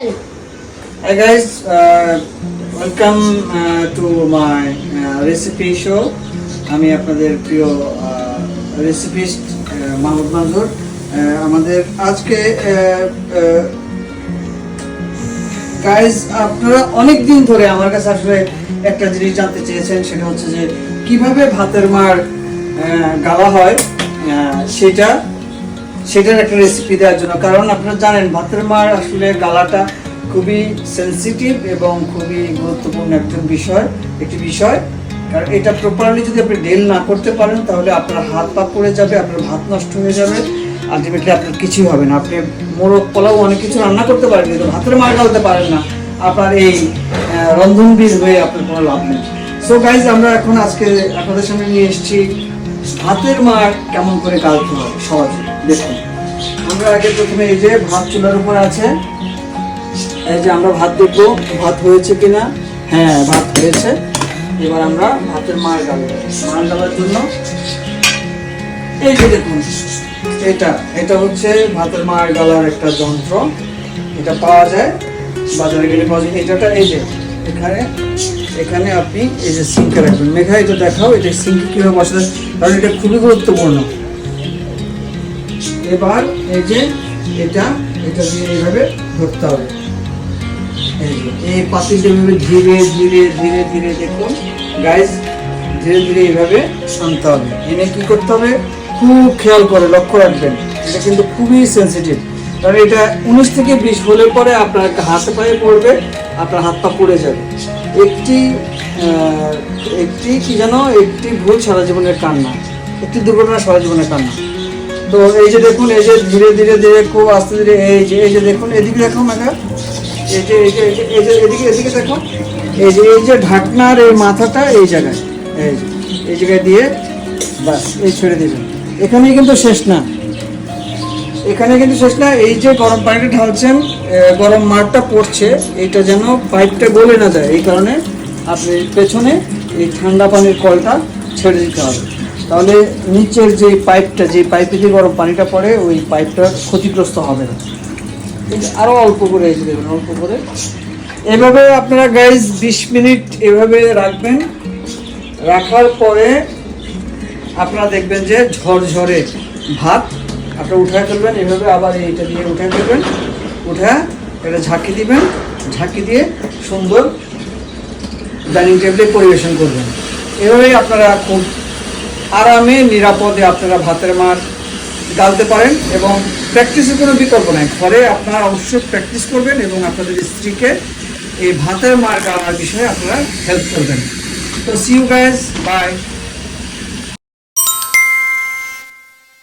Hi guys, uh, welcome uh, to my uh, recipe show. আমি আপনাদের প্রিয় রেসিপিস্ট মাহমুদ মাজুর আমাদের আজকে গাইজ আপনারা অনেক দিন ধরে আমার কাছে আসলে একটা জিনিস জানতে চেয়েছেন সেটা হচ্ছে যে কীভাবে ভাতের মার গালা হয় সেটা সেটার একটা রেসিপি দেওয়ার জন্য। কারণ আপনারা জানেন ভাতের মার আসলে গালাটা খুবই সেনসিটিভ এবং খুবই গুরুত্বপূর্ণ একজন বিষয় একটি বিষয়। কারণ এটা প্রপারলি যদি আপনি ডেল না করতে পারেন তাহলে আপনার হাত পা পড়ে যাবে আপনার ভাত নষ্ট হয়ে যাবে। আলটিমেটলি আপনার কিছুই হবে না। আপনি মোরগ পোলাও অনেক কিছু রান্না করতে পারেন কিন্তু ভাতের মার গালতে পারেন না। আপনার এই আহ, রন্ধনবিদ হয়ে আপনার কোনো লাভ নেই। সো গাইজ আমরা এখন আজকে আপনাদের সামনে নিয়ে এসেছি ভাতের মার কেমন করে গালতে হয় সহজে। দেখুন। আমরা আগে প্রথমে এই যে ভাত চুলার উপর আছে। এই যে আমরা ভাত দেখব, ভাত হয়েছে কিনা? হ্যাঁ ভাত হয়েছে। এবার আমরা ভাতের মার গালবো মার গালার জন্য এই যে দেখুন, এটা এটা হচ্ছে ভাতের মার গালার একটা যন্ত্র। এটা পাওয়া যায় বাজারে গেলে পাওয়া যায়। এটাটা এই যে, এখানে এখানে আপনি এই যে সিঙ্কে রাখবেন। মেঘা, এটা দেখাও, এটা সিঙ্কে কীভাবে বসাতে কারণ এটা খুবই গুরুত্বপূর্ণ। এবার এই যে এটা এটা দিয়ে এইভাবে ধরতে হবে। এই পাতিলটা এইভাবে ধীরে ধীরে ধীরে ধীরে দেখুন গাইস ধীরে ধীরে এইভাবে আনতে হবে। এনে কি করতে হবে? খুব খেয়াল করে লক্ষ্য রাখবেন, এটা কিন্তু খুবই সেনসিটিভ কারণ এটা উনিশ থেকে বিশ হলে পরে আপনার হাতে পায়ে পড়বে, আপনার হাত পা পড়ে যাবে। একটি একটি কি যেন, একটি ভুল সারা জীবনের কান্না, একটি দুর্ঘটনা সারা জীবনের কান্না। তো এই যে দেখুন, এই যে ধীরে ধীরে ধীরে খুব আস্তে ধীরে এই যে এই যে দেখুন, এদিকে দেখো মেঘা এই যে এই যে, এই যে- এদিকে এদিকে দেখো। এই যে এই যে ঢাকনার এই মাথাটা এই জায়গায়, এই যে, এই জায়গায় দিয়ে বাস, এই ছেড়ে দিবেন। এখানেই কিন্তু শেষ না। এখানে কিন্তু শেষ না। এই যে গরম পানিটা ঢালছেন গরম মারটা পড়ছে, এটা যেন পাইপটা গলে না যায়। এই কারণে আপনি পেছনে এই ঠান্ডা পানির কলটা ছেড়ে দিতে হবে। তাহলে নিচের যে পাইপটা যে পাইপে যে গরম পানিটা পড়ে ওই পাইপটা ক্ষতিগ্রস্ত হবে না। যে অল্প করে এসে দেবেন অল্প করে। এভাবে আপনারা গাইজ বিশ মিনিট এভাবে রাখবেন। রাখার পরে আপনারা দেখবেন যে ঝরঝরে ভাত আপনারা উঠায় ফেলবেন এভাবে আবার এইটা দিয়ে উঠায় ফেলবেন। উঠা এটা ঝাঁকি দিবেন ঝাঁকি দিয়ে সুন্দর ডাইনিং টেবিলে পরিবেশন করবেন। এভাবেই আপনারা খুব আরামে, নিরাপদে আপনারা ভাতের মার ডালতে পারেন এবং প্র্যাকটিসের কোনো বিকল্প নাই। ঘরে আপনারা অবশ্যই প্র্যাকটিস করবেন এবং আপনাদের স্ত্রীকে এই ভাতের মার গালার বিষয়ে আপনারা হেল্প করবেন। তো সি ইউ গাইজ বাই